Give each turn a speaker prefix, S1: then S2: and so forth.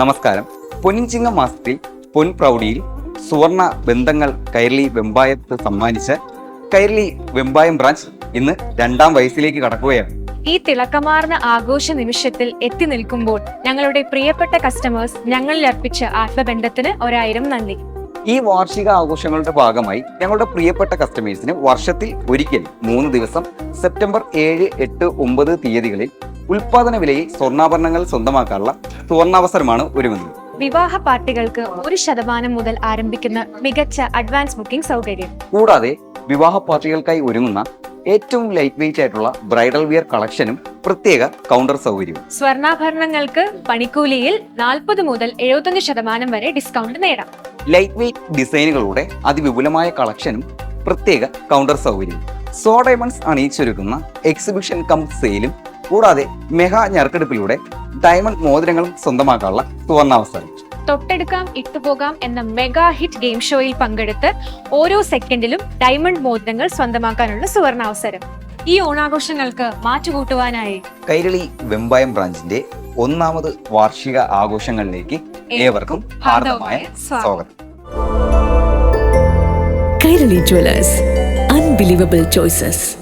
S1: നമസ്കാരം. പൊൻചിങ്ങ മാസത്തിൽ പൊൻ പ്രൗഢിയിൽ സുവർണ ബന്ധങ്ങൾ കൈരളി വെമ്പായത്ത് സമ്മാനിച്ച കൈരളി വെമ്പായം ബ്രാഞ്ച് ഇന്ന് രണ്ടാം വയസ്സിലേക്ക് കടക്കുകയാണ്.
S2: ഈ തിളക്കമാർന്ന ആഘോഷ നിമിഷത്തിൽ എത്തി നിൽക്കുമ്പോൾ ഞങ്ങളുടെ പ്രിയപ്പെട്ട കസ്റ്റമേഴ്സ് ഞങ്ങളിൽ അർപ്പിച്ച ആത്മബന്ധത്തിന് ഒരായിരം നന്ദി.
S1: ഈ വാർഷിക ആഘോഷങ്ങളുടെ ഭാഗമായി ഞങ്ങളുടെ പ്രിയപ്പെട്ട കസ്റ്റമേഴ്സിന് വർഷത്തിൽ ഒരിക്കൽ മൂന്ന് ദിവസം സെപ്റ്റംബർ ഏഴ് എട്ട് ഒമ്പത് തീയതികളിൽ ഉൽപാദന വിലയിൽ സ്വർണാഭരണങ്ങൾ സ്വന്തമാക്കാനുള്ള സുവർണാവസരമാണ് ഒരുങ്ങുന്നത്.
S2: വിവാഹ പാർട്ടികൾക്ക് ഒരു ശതമാനം മുതൽ ആരംഭിക്കുന്ന മികച്ച അഡ്വാൻസ് ബുക്കിംഗ് സൗകര്യം.
S1: കൂടാതെ വിവാഹ പാർട്ടികൾക്കായി ഒരുങ്ങുന്ന ഏറ്റവും ലൈറ്റ് വെയിറ്റ് ആയിട്ടുള്ള ബ്രൈഡൽ വിയർ കളക്ഷനും പ്രത്യേക കൗണ്ടർ സൗകര്യവും.
S2: സ്വർണാഭരണങ്ങൾക്ക് പണിക്കൂലിയിൽ നാൽപ്പത് മുതൽ എഴുപത്തൊന്ന് ശതമാനം വരെ ഡിസ്കൗണ്ട് നേടാം.
S1: ലൈറ്റ് വെയ്റ്റ് ഡിസൈനുകളുടെ അതിവിപുലമായ കളക്ഷനും പ്രത്യേക കൗണ്ടർ സൗകര്യവും. സോ ഡയമണ്ട്സ് അണിയിച്ചൊരുക്കുന്ന എക്സിബിഷൻ കം സെയിലും കൂടാതെ മെഗാ ഞെറുക്കെടുപ്പിലൂടെ ഡയമണ്ട് മോതിരങ്ങളും സ്വന്തമാക്കാനുള്ള സുവർണാവസരം
S2: തൊട്ടെടുക്കാം ഇട്ടുപോകാം എന്ന മെഗാ ഹിറ്റ് ഗെയിം ഷോയിൽ പങ്കെടുത്ത് ഓരോ സെക്കൻഡിലും ഡയമണ്ട് മോതിരങ്ങൾ സ്വന്തമാക്കാനുള്ള സുവർണാവസരം ഈ ഓണാഘോഷങ്ങൾക്ക് മാറ്റുകൂട്ടുവാനായി.
S1: കൈരളി വെമ്പായം ബ്രാഞ്ചിന്റെ ഒന്നാമത് വാർഷിക ആഘോഷങ്ങളിലേക്ക് ഏവർക്കും ഹാർദമായ സ്വാഗതം.
S3: Kairali Jewelers. Unbelievable choices.